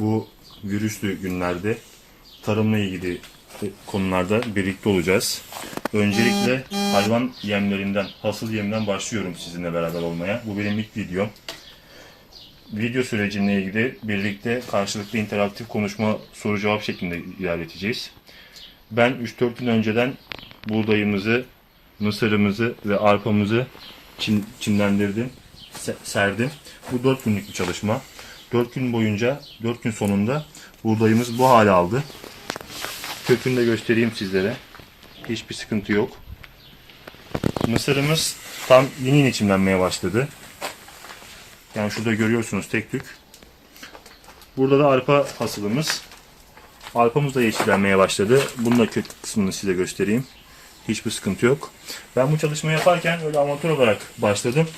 bu virüslü günlerde tarımla ilgili konularda birlikte olacağız. Öncelikle hayvan yemlerinden, hasıl yemden başlıyorum sizinle beraber olmaya. Bu benim ilk videom. Video sürecine ilgili birlikte karşılıklı interaktif konuşma soru cevap şeklinde ilerleteceğiz. Ben 3-4 gün önceden buğdayımızı, mısırımızı ve arpamızı çim, çimlendirdim, se- serdim. Bu 4 günlük bir çalışma. 4 gün boyunca, 4 gün sonunda buğdayımız bu hale aldı. Kökünü de göstereyim sizlere. Hiçbir sıkıntı yok. Mısırımız tam yeni yeni çimlenmeye başladı. Yani şurada görüyorsunuz tek tük. Burada da arpa hasılımız. Arpamız da yeşillenmeye başladı. Bunun da kök kısmını size göstereyim. Hiçbir sıkıntı yok. Ben bu çalışmayı yaparken öyle amatör olarak başladım.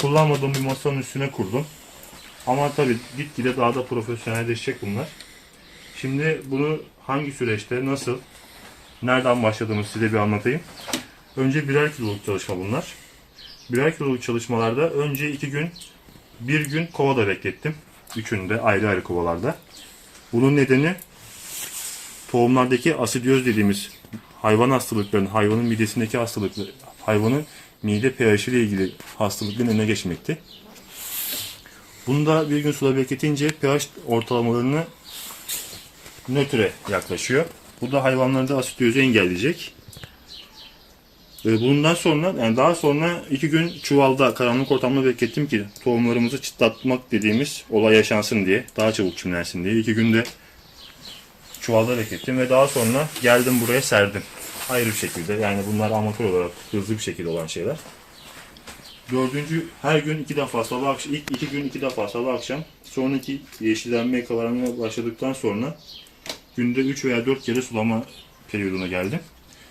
Kullanmadığım bir masanın üstüne kurdum. Ama tabii gitgide daha da profesyonelleşecek bunlar. Şimdi bunu hangi süreçte, nasıl, nereden başladığımı size bir anlatayım. Önce birer kiloluk çalışma bunlar. Birer kiloluk çalışmalarda önce iki gün, bir gün kovada beklettim. Üçünü de ayrı ayrı kovalarda. Bunun nedeni tohumlardaki asidioz dediğimiz hayvan hastalıklarının, hayvanın midesindeki hastalıkları, hayvanın mide pH ile ilgili hastalıkların önüne geçmekti. Bunu da bir gün suda bekletince pH ortalamalarını nötre yaklaşıyor. Bu da hayvanlarda asidiozu engelleyecek. Bundan sonra yani daha sonra iki gün çuvalda karanlık ortamda beklettim ki tohumlarımızı çıtlatmak dediğimiz olay yaşansın diye. Daha çabuk çimlensin diye. İki günde çuvalda beklettim ve daha sonra geldim buraya serdim. Ayrı bir şekilde yani bunlar amatör olarak hızlı bir şekilde olan şeyler. Dördüncü her gün iki defa sabah akşam, ilk iki gün iki defa sabah akşam. Sonraki yeşillenmeye kararmaya başladıktan sonra günde 3 veya 4 kere sulama periyoduna geldim.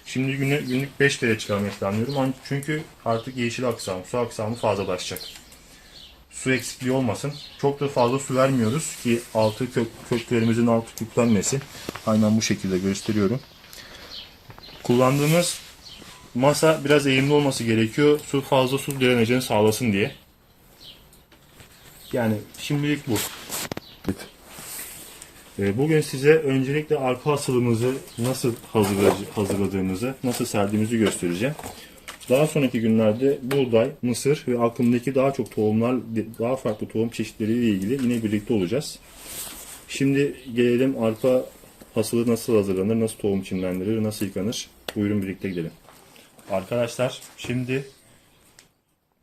Şimdi güne, günlük 5 kere çıkarmayı planlıyorum. An- Çünkü artık yeşil aksam, su aksamı fazlalaşacak. Su eksikliği olmasın. Çok da fazla su vermiyoruz ki altı kök, köklerimizin altı küplenmesin. Aynen bu şekilde gösteriyorum. Kullandığımız masa biraz eğimli olması gerekiyor. Su fazla su direneceğini sağlasın diye. Yani şimdilik bu. Ee, Bugün size öncelikle arpa hasılımızı nasıl hazırla- hazırladığımızı, nasıl serdiğimizi göstereceğim. Daha sonraki günlerde buğday, mısır ve aklımdaki daha çok tohumlar, daha farklı tohum çeşitleriyle ilgili yine birlikte olacağız. Şimdi gelelim arpa hasılı nasıl hazırlanır, nasıl tohum çimlendirilir, nasıl yıkanır. Buyurun birlikte gidelim. Arkadaşlar şimdi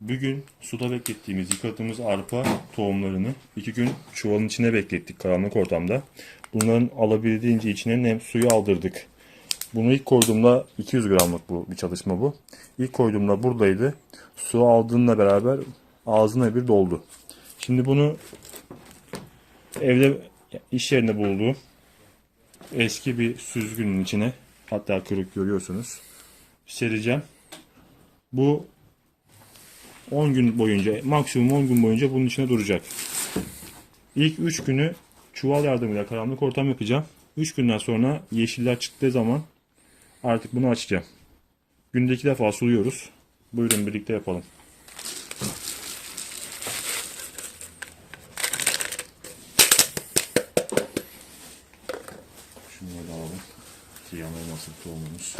Bugün suda beklettiğimiz, yıkadığımız arpa tohumlarını iki gün çuvalın içine beklettik karanlık ortamda. Bunların alabildiğince içine nem suyu aldırdık. Bunu ilk koyduğumda 200 gramlık bu bir çalışma bu. İlk koyduğumda buradaydı. Su aldığımla beraber ağzına bir doldu. Şimdi bunu evde iş yerinde bulduğum eski bir süzgünün içine hatta kırık görüyorsunuz sereceğim. Bu 10 gün boyunca, maksimum 10 gün boyunca bunun içine duracak. İlk 3 günü çuval yardımıyla karanlık ortam yapacağım. 3 günden sonra yeşiller çıktığı zaman artık bunu açacağım. Günde 2 defa suluyoruz. Buyurun birlikte yapalım. Şunları da alalım. Ziyan olmasın tohumumuz.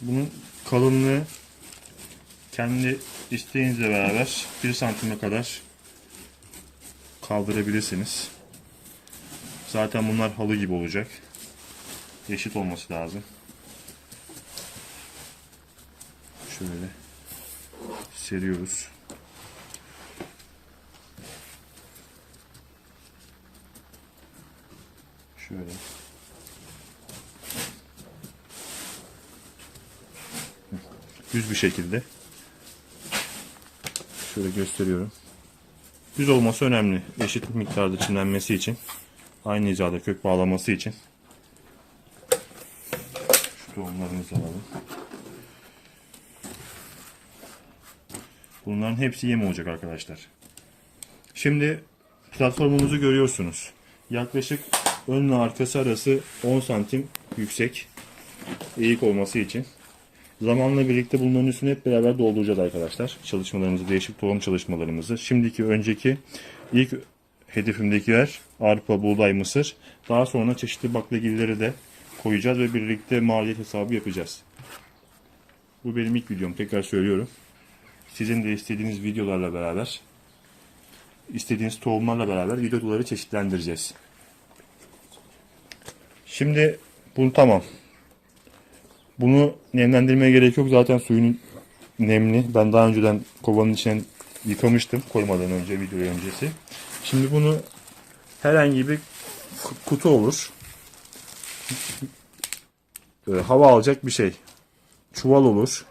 Bunun kalınlığı kendi isteğinizle beraber 1 santime kadar kaldırabilirsiniz. Zaten bunlar halı gibi olacak. Eşit olması lazım. Şöyle seriyoruz. Şöyle. Düz bir şekilde şöyle gösteriyorum. Düz olması önemli. Eşit miktarda çimlenmesi için. Aynı hizada kök bağlaması için. Şu tohumlarımızı alalım. Bunların hepsi yem olacak arkadaşlar. Şimdi platformumuzu görüyorsunuz. Yaklaşık önle arkası arası 10 santim yüksek. Eğik olması için. Zamanla birlikte bunların üstünü hep beraber dolduracağız arkadaşlar. Çalışmalarımızı, değişik tohum çalışmalarımızı. Şimdiki, önceki, ilk hedefimdekiler arpa, buğday, mısır. Daha sonra çeşitli baklagilleri de koyacağız ve birlikte maliyet hesabı yapacağız. Bu benim ilk videom. Tekrar söylüyorum. Sizin de istediğiniz videolarla beraber, istediğiniz tohumlarla beraber videoları çeşitlendireceğiz. Şimdi bunu tamam. Bunu nemlendirmeye gerek yok. Zaten suyun nemli. Ben daha önceden kovanın içine yıkamıştım koymadan önce video öncesi. Şimdi bunu herhangi bir ku- kutu olur. Ee, hava alacak bir şey. Çuval olur.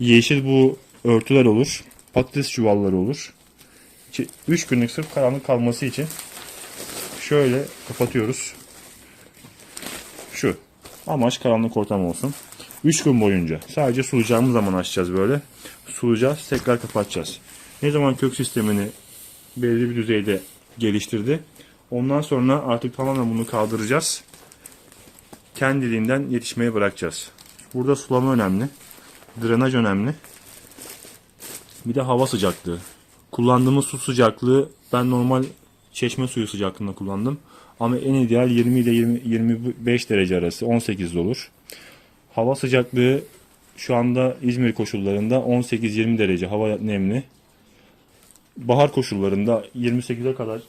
Yeşil bu örtüler olur. Patates çuvalları olur. 3 günlük sırf karanlık kalması için şöyle kapatıyoruz. Amaç karanlık ortam olsun. 3 gün boyunca sadece sulayacağımız zaman açacağız böyle. Sulayacağız, tekrar kapatacağız. Ne zaman kök sistemini belli bir düzeyde geliştirdi. Ondan sonra artık tamamen bunu kaldıracağız. Kendiliğinden yetişmeye bırakacağız. Burada sulama önemli. Drenaj önemli. Bir de hava sıcaklığı. Kullandığımız su sıcaklığı ben normal çeşme suyu sıcaklığında kullandım. Ama en ideal 20 ile 20, 25 derece arası 18 olur. Hava sıcaklığı şu anda İzmir koşullarında 18-20 derece hava nemli. Bahar koşullarında 28'e kadar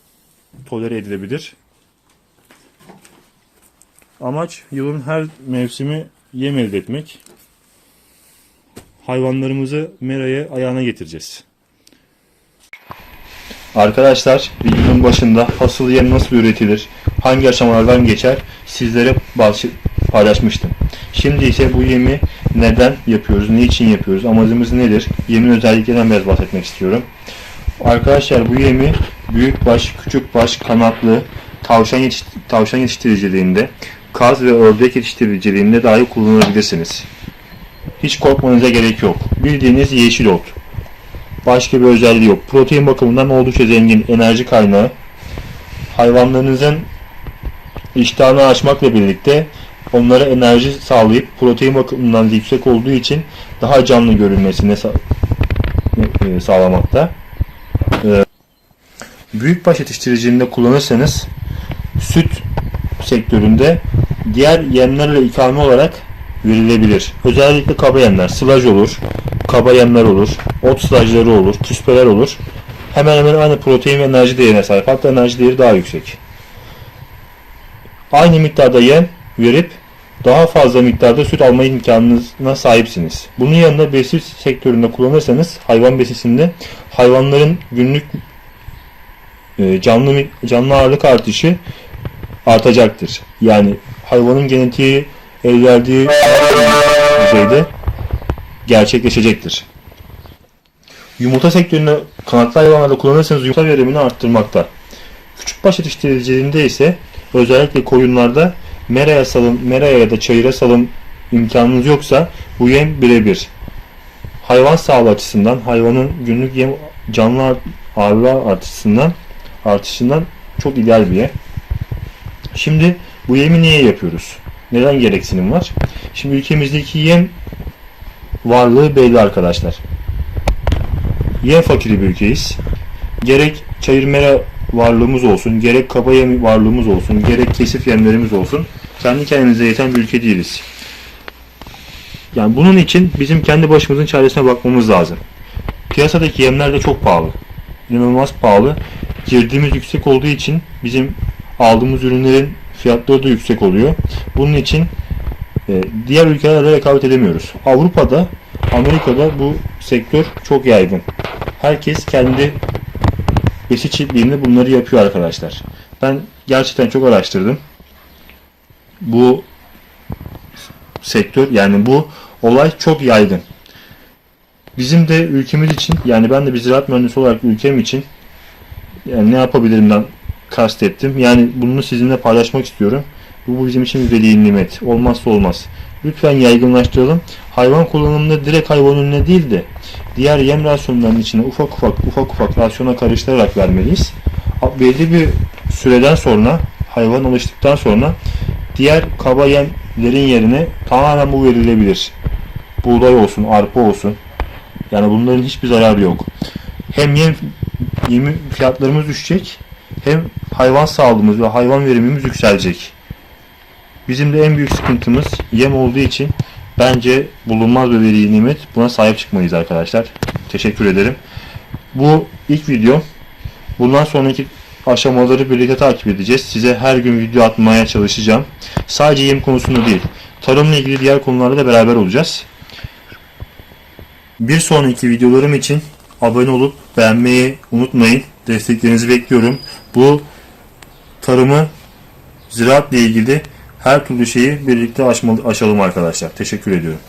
tolere edilebilir. Amaç yılın her mevsimi yem elde etmek. Hayvanlarımızı meraya ayağına getireceğiz. Arkadaşlar videonun başında hasıl yem nasıl üretilir, hangi aşamalardan geçer sizlere paylaşmıştım. Şimdi ise bu yemi neden yapıyoruz, ne için yapıyoruz, amacımız nedir, yemin özelliklerinden biraz bahsetmek istiyorum. Arkadaşlar bu yemi büyük baş, küçük baş, kanatlı, tavşan, yetiş- tavşan yetiştiriciliğinde, kaz ve ördek yetiştiriciliğinde dahi kullanabilirsiniz. Hiç korkmanıza gerek yok. Bildiğiniz yeşil ot. Başka bir özelliği yok. Protein bakımından oldukça zengin enerji kaynağı. Hayvanlarınızın iştahını açmakla birlikte onlara enerji sağlayıp protein bakımından yüksek olduğu için daha canlı görünmesini e, sağlamakta. E, Büyükbaş yetiştiriciliğinde kullanırsanız süt sektöründe diğer yemlerle ikame olarak verilebilir. Özellikle kaba yemler, sılaj olur, kaba yemler olur, ot sılajları olur, küspeler olur. Hemen hemen aynı protein ve enerji değerine sahip. Hatta enerji değeri daha yüksek. Aynı miktarda yem verip daha fazla miktarda süt alma imkanına sahipsiniz. Bunun yanında besi sektöründe kullanırsanız hayvan besisinde hayvanların günlük e, canlı canlı ağırlık artışı artacaktır. Yani hayvanın genetiği el verdiği düzeyde gerçekleşecektir. Yumurta sektöründe kanatlı hayvanlarda kullanırsanız yumurta verimini arttırmakta. Küçükbaş yetiştiriciliğinde ise özellikle koyunlarda meraya salım, meraya ya da çayıra salım imkanınız yoksa bu yem birebir. Hayvan sağlığı açısından, hayvanın günlük yem canlı ağır- ağırlığı açısından artışından çok ideal bir yem. Şimdi bu yemi niye yapıyoruz? Neden gereksinim var? Şimdi ülkemizdeki yem varlığı belli arkadaşlar. Yem fakiri bir ülkeyiz. Gerek çayır mera varlığımız olsun, gerek kaba yem varlığımız olsun, gerek kesif yemlerimiz olsun. Kendi kendimize yeten bir ülke değiliz. Yani bunun için bizim kendi başımızın çaresine bakmamız lazım. Piyasadaki yemler de çok pahalı. İnanılmaz pahalı. Girdiğimiz yüksek olduğu için bizim aldığımız ürünlerin fiyatları da yüksek oluyor. Bunun için e, diğer ülkelerle rekabet edemiyoruz. Avrupa'da, Amerika'da bu sektör çok yaygın. Herkes kendi besi çiftliğinde bunları yapıyor arkadaşlar. Ben gerçekten çok araştırdım. Bu sektör yani bu olay çok yaygın. Bizim de ülkemiz için yani ben de bir ziraat mühendisi olarak ülkem için yani ne yapabilirimden kastettim. Yani bunu sizinle paylaşmak istiyorum. Bu, bizim için veli nimet. Olmazsa olmaz. Lütfen yaygınlaştıralım. Hayvan kullanımında direkt hayvan önüne değil de diğer yem rasyonlarının içine ufak ufak ufak ufak rasyona karıştırarak vermeliyiz. Belli bir süreden sonra hayvan alıştıktan sonra diğer kaba yemlerin yerine tamamen bu verilebilir. buğday olsun, arpa olsun. Yani bunların hiçbir zararı yok. Hem yem, yemi fiyatlarımız düşecek hem hayvan sağlığımız ve hayvan verimimiz yükselecek. Bizim de en büyük sıkıntımız yem olduğu için bence bulunmaz bir veri nimet. Buna sahip çıkmalıyız arkadaşlar. Teşekkür ederim. Bu ilk videom. Bundan sonraki aşamaları birlikte takip edeceğiz. Size her gün video atmaya çalışacağım. Sadece yem konusunda değil. Tarımla ilgili diğer konularda da beraber olacağız. Bir sonraki videolarım için abone olup beğenmeyi unutmayın. Desteklerinizi bekliyorum. Bu tarımı ziraatla ilgili her türlü şeyi birlikte aşmalı, aşalım arkadaşlar. Teşekkür ediyorum.